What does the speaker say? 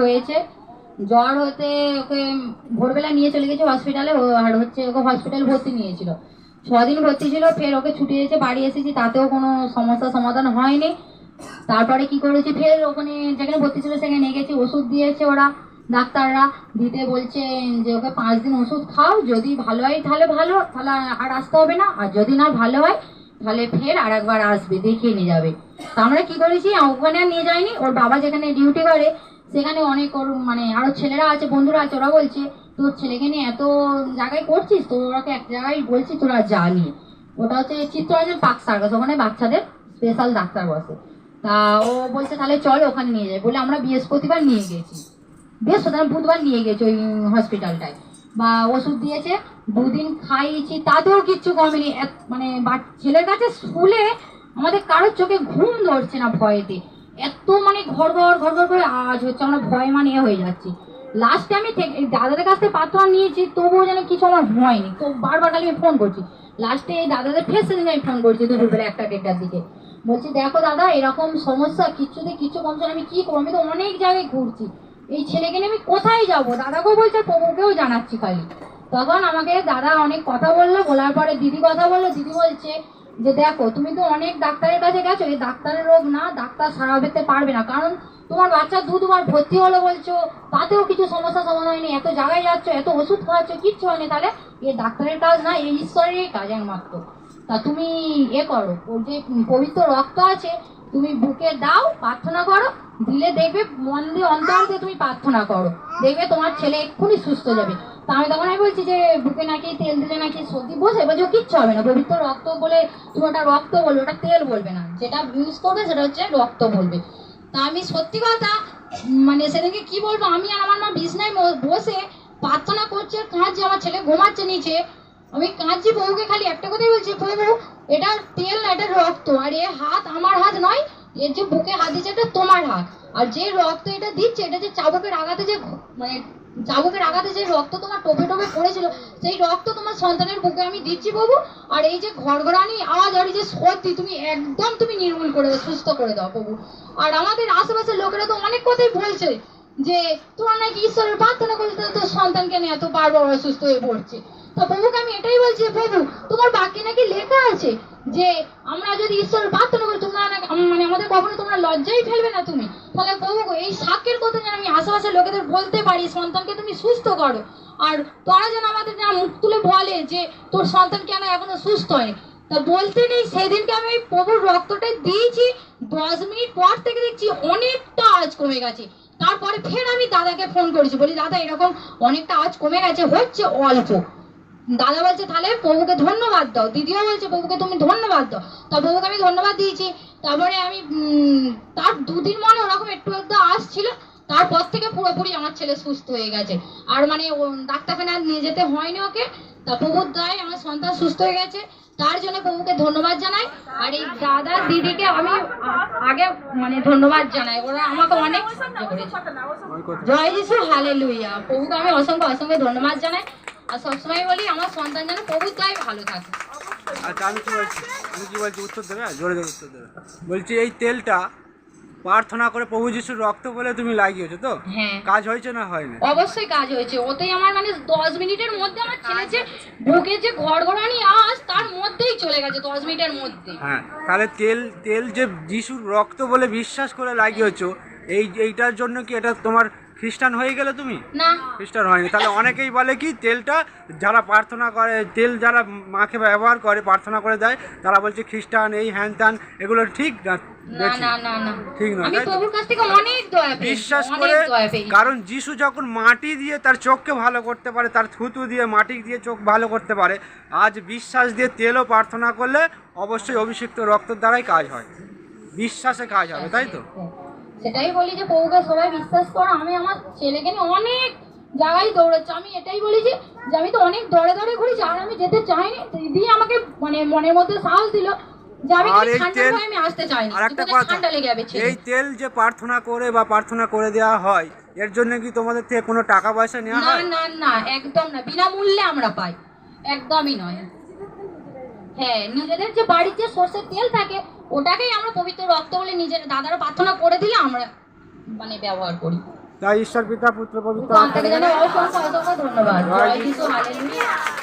হয়েছে। জ্বর হতে ওকে ভোরবেলা নিয়ে চলে গেছে হসপিটালে আর হচ্ছে ওকে হসপিটাল ভর্তি নিয়েছিল। ছদিন ভর্তি ছিল, ফের ওকে ছুটি এসে বাড়ি এসেছি, তাতেও কোনো সমস্যা সমাধান হয়নি। তারপরে কি করেছি, ফের ওখানে যেখানে ভর্তি ছিল সেখানে গেছি, ওষুধ দিয়েছে ওরা, ডাক্তাররা। দিতে বলছে যে, ওকে পাঁচ দিন ওষুধ খাও, যদি ভালো হয় তাহলে ভালো, তাহলে আর আসতে হবে না, আর যদি না ভালো হয় তাহলে ফের আর একবার আসবে, দেখিয়ে নিয়ে যাবে। তা আমরা কি করেছি, ওখানে আর নিয়ে যাইনি, ওর বাবা যেখানে ডিউটি করে সেখানে অনেক ওর মানে আরও ছেলেরা আছে, বন্ধুরা আছে, ওরা বলছে, তোর ছেলেকে নিয়ে এত জায়গায় করছিস? তো ওরাকে এক জায়গায় বলছি তোরা যা নিয়ে। ওটা হচ্ছে চিত্তরঞ্জন পার্ক সার্কাস, ওখানে বাচ্চাদের স্পেশাল ডাক্তার বসে। তা ও বলছে, তাহলে চল ওখানে নিয়ে যাই। বলে, আমরা বৃহস্পতিবার নিয়ে গেছি। বৃহস্পতিবার বুধবার নিয়ে গেছি ওই হসপিটালটায় বা ওষুধ দিয়েছে, দুদিন খাইয়েছি, তাতেও কিচ্ছু কমেনি। মানে ছেলের কাছে স্কুলে আমাদের কারোর চোখে ঘুম ধরছে না ভয়েতে। এত মানে ঘর ঘর ঘর ঘর করে আওয়াজ হচ্ছে, আমরা ভয় মানে হয়ে যাচ্ছি। লাস্টে আমি দাদাদের কাছ থেকে পাত্র নিয়েছি, তবুও যেন কিছু আমার হয়নি। তো বারবার খালি আমি ফোন করছি। লাস্টে এই দাদাদের ফের সেদিন আমি ফোন করছি দুপুরবেলা একটা দেড়টার দিকে। বলছি, দেখো দাদা, এরকম সমস্যা কিচ্ছুতে কিচ্ছু কমছে আমি কি করব? আমি তো অনেক জায়গায় ঘুরছি। এই ছেলেকে নিয়ে আমি কোথায় যাব? দাদাকেও বলছে, প্রভুকেও জানাচ্ছি খালি। তখন আমাকে দাদা অনেক কথা বলল, বলার পরে দিদি কথা বলল। দিদি বলছে যে দেখো, তুমি তো অনেক ডাক্তারের কাছে গেছো, এই ডাক্তারের রোগ না, ডাক্তার সারাতে পারবে না। কারণ তোমার বাচ্চা দু দুবার ভর্তি হলো বলছো, তাতেও কিছু সমস্যা সমাধান হয়নি। এত জায়গায় যাচ্ছ, এত ওষুধ খাওয়াচ্ছ, কিচ্ছু হয়নি। তাহলে এ ডাক্তারের কাজ না এই ঈশ্বরেরই কাজ একমাত্র। তা তুমি এ করো, ওর যে পবিত্র রক্ত আছে, তুমি বুকে দাও, প্রার্থনা করো, দিলে দেখবে মন দিয়ে অন্তর দিয়ে তুমি প্রার্থনা করো। দেখবে তোমার ছেলে এক্ষুনি সুস্থ যাবে। তা আমি তখন আমি বলছি যে, বুকে নাকি তেল দিলে নাকি সর্দি বসে? বলছে কিচ্ছু হবে না। পবিত্র রক্ত বলে, তুমি ওটা রক্ত বলবে, ওটা তেল বলবে না। যেটা ইউজ করবে, সেটা হচ্ছে রক্ত বলবে। তা আমি সত্যি কথা মানে সেদিনকে কি বলব, আমি আর আমার মা বিছনায় বসে প্রার্থনা করছে কাঁদছে, আমার ছেলে ঘুমাচ্ছে নিচে। আমি কাঁদছি বউকে খালি একটা কথাই বলছি প্রভু এটা তেল না, এটা রক্ত। আর এ হাত আমার হাত নয়, এর যে বুকে হাত দিচ্ছে, এটা তোমার হাত। আর যে রক্ত এটা দিচ্ছে, এটা যে চাবুকের আঘাতে যে মানে চাবুকের আঘাতে যে রক্ত তোমার টোপে টোপে পড়েছিল, সেই রক্ত তোমার সন্তানের বুকে আমি দিচ্ছি বাবু। আর এই যে ঘরঘরানি আওয়াজ আর এই যে সত্যি তুমি একদম তুমি নির্মূল করে দাও, সুস্থ করে দাও বাবু। আর আমাদের আশেপাশের লোকেরা তো অনেক কথাই বলছে যে তোমার নাকি ঈশ্বরের প্রার্থনা করলে তোর সন্তানকে নিয়ে এত বারবার অসুস্থ হয়ে পড়ছে তা প্রভুকে আমি এটাই বলছি প্রভু তোমার বাক্যে নাকি লেখা আছে যে আমরা যদি ঈশ্বরের প্রার্থনা করি, তোমরা মানে আমাদের কখনো তোমরা লজ্জাই ফেলবে না তুমি। তাহলে প্রভু, এই সাক্ষ্যের কথা যেন আমি আশেপাশের লোকেদের বলতে পারি, সন্তানকে তুমি সুস্থ করো। আর তারা যেন আমাদের যেন মুখ তুলে বলে যে, তোর সন্তান কেন এখনও সুস্থ হয়নি? তা বলতে নেই, সেদিনকে আমি প্রভুর রক্তটা দিয়েছি, দশ মিনিট পর থেকে দেখছি অনেকটা আজ কমে গেছে। তারপরে ফের আমি দাদাকে ফোন করেছি, বলি, দাদা, এরকম অনেকটা আজ কমে গেছে, হচ্ছে অল্প। দাদা বলছে, তাহলে প্রভুকে ধন্যবাদ দাও। দিদিও বলছে, প্রভুকে তুমি ধন্যবাদ দাও। তা প্রভুকে আমি ধন্যবাদ দিয়েছি। তারপরে আমি তার দুদিন মনে ওরকম একটু একটু আসছিল। তারপর থেকে পুরোপুরি আমার ছেলে সুস্থ হয়ে গেছে। আর মানে ডাক্তারখানে নিয়ে যেতে হয়নি ওকে। তা প্রভুর দয় আমার সন্তান সুস্থ হয়ে গেছে। তার জন্য প্রভুকে ধন্যবাদ জানাই। আর এই দাদা দিদিকে আমি আগে মানে ধন্যবাদ জানাই। ওরা আমাকে অনেক জয় যিশু হালে লুইয়া প্রভুকে আমি অসংখ্য অসংখ্য ধন্যবাদ জানাই। আর সবসময় বলি আমার সন্তান যেন প্রভুর দয় ভালো থাকে। আচ্ছা আমি কি বলছি? আমি কি বলছি উত্তর দেবে? জোরে জোরে উত্তর দেবে। বলছি এই তেলটা প্রার্থনা করে প্রভু যিশুর রক্ত বলে তুমি লাগিয়েছো তো? হ্যাঁ। কাজ হয়েছে না হয়নি? অবশ্যই কাজ হয়েছে। ওতেই আমার মানে দশ মিনিটের মধ্যে আমার ছেলে যে বুকে যে ঘরঘরানি আওয়াজ তার মধ্যেই চলে গেছে দশ মিনিটের মধ্যে। হ্যাঁ তাহলে তেল তেল যে যিশুর রক্ত বলে বিশ্বাস করে লাগিয়েছো এই এইটার জন্য কি এটা তোমার খ্রিস্টান হয়ে গেলে তুমি? না। খ্রিস্টান হয়নি। তাহলে অনেকেই বলে কি তেলটা যারা প্রার্থনা করে তেল যারা মাকে ব্যবহার করে প্রার্থনা করে দেয় তারা বলছে খ্রিস্টান এই হ্যান ত্যান এগুলো ঠিক না? ঠিক নয়, বিশ্বাস করে কারণ যিশু যখন মাটি দিয়ে তার চোখকে ভালো করতে পারে তার থুতু দিয়ে মাটি দিয়ে চোখ ভালো করতে পারে আজ বিশ্বাস দিয়ে তেলও প্রার্থনা করলে অবশ্যই অভিষিক্ত রক্তের দ্বারাই কাজ হয়। বিশ্বাসে কাজ হবে তাই তো? সেটাই বলি যে প্রভুকে সবাই বিশ্বাস করো আমি আমার ছেলেকে নিয়ে অনেক জায়গায় দৌড়াচ্ছি। আমি এটাই বলেছি যে আমি তো অনেক দৌড়ে দৌড়ে ঘুরেছি আর আমি যেতে চাইনি। দিদি আমাকে মানে মনের মধ্যে সাহস দিল তেল- এই যে প্রার্থনা করে বা প্রার্থনা করে দেওয়া হয় এর জন্য কি তোমাদের থেকে কোনো টাকা পয়সা নেওয়া হয়? না না একদম না। বিনামূল্যে আমরা পাই। একদমই নয়। হ্যাঁ নিজেদের যে বাড়ির যে সর্ষের তেল থাকে ওটাকেই আমরা পবিত্র রক্ত বলে নিজের দাদার প্রার্থনা করে দিলে আমরা মানে ব্যবহার করি। তাই ঈশ্বর পিতা পুত্র পবিত্র আত্মাকে জানাই অসংখ্য অসংখ্য ধন্যবাদ। জয় জয় যিশু। হালেলুয়া।